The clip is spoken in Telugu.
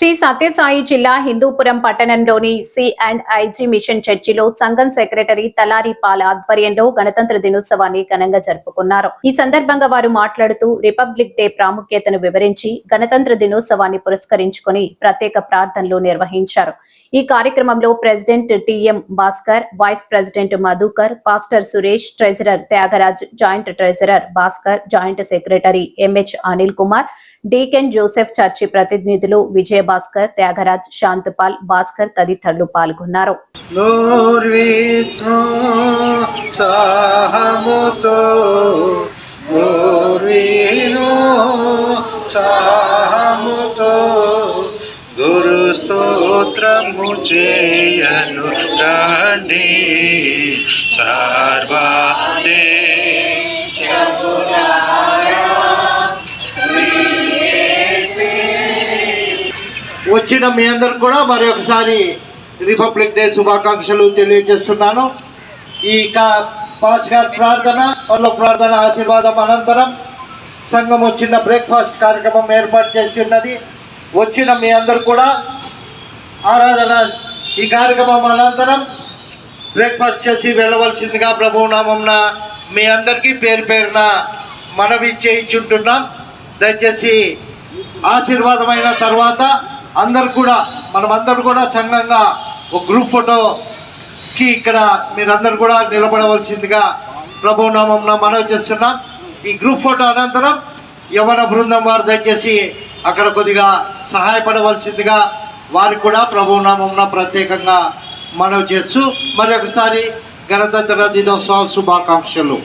శ్రీ సత్యసాయి జిల్లా హిందూపురం పట్టణంలోని సి అండ్ ఐజీ మిషన్ చర్చిలో సంఘం సెక్రటరీ తలారి పాల్ ఆధ్వర్యంలో గణతంత్ర దినోత్సవాన్ని ఘనంగా జరుపుకున్నారు. ఈ సందర్భంగా వారు మాట్లాడుతూ రిపబ్లిక్ డే ప్రాముఖ్యతను వివరించి గణతంత్ర దినోత్సవాన్ని పురస్కరించుకొని ప్రత్యేక ప్రార్థనలు నిర్వహించారు. ఈ కార్యక్రమంలో president TM Bhaskar vice president Madhukar pastor Suresh treasurer Thyagaraj joint treasurer Bhaskar joint secretary MH Anil Kumar deacon Joseph church ప్రతినిధులు విజయ భాస్కర్ త్యాగరాజ్ శాంతపాల్ భాస్కర్ తదితరులు పాల్గొన్నారు. సాహముతో స్తోత్రము చేయను రాణి సార్వా వచ్చిన మీ అందరు కూడా మరి ఒకసారి రిపబ్లిక్ డే శుభాకాంక్షలు తెలియజేస్తున్నాను. ఈ కా- పాస్ గారి ప్రార్థన వాళ్ళ ప్రార్థన ఆశీర్వాదం అనంతరం సంఘం వచ్చిన బ్రేక్ఫాస్ట్ కార్యక్రమం ఏర్పాటు చేసి ఉన్నది. వచ్చిన మీ అందరు కూడా ఆరాధన ఈ కార్యక్రమం అనంతరం బ్రేక్ఫాస్ట్ చేసి వెళ్ళవలసిందిగా ప్రభు నామంన మీ అందరికీ పేరు పేరున మనవి చేయించుంటున్నాం. దయచేసి ఆశీర్వాదమైన తర్వాత అందరు కూడా మనమందరూ కూడా సంఘంగా ఒక గ్రూప్ ఫోటోకి ఇక్కడ మీరందరూ కూడా నిలబడవలసిందిగా ప్రభునామంన మనవి చేస్తున్నాం. ఈ గ్రూప్ ఫోటో అనంతరం యవన బృందం వారు దయచేసి అక్కడ కొద్దిగా సహాయపడవలసిందిగా వారికి కూడా ప్రభునామంన ప్రత్యేకంగా మనవి చేస్తూ మరి ఒకసారి గణతంత్ర దినోత్సవ శుభాకాంక్షలు.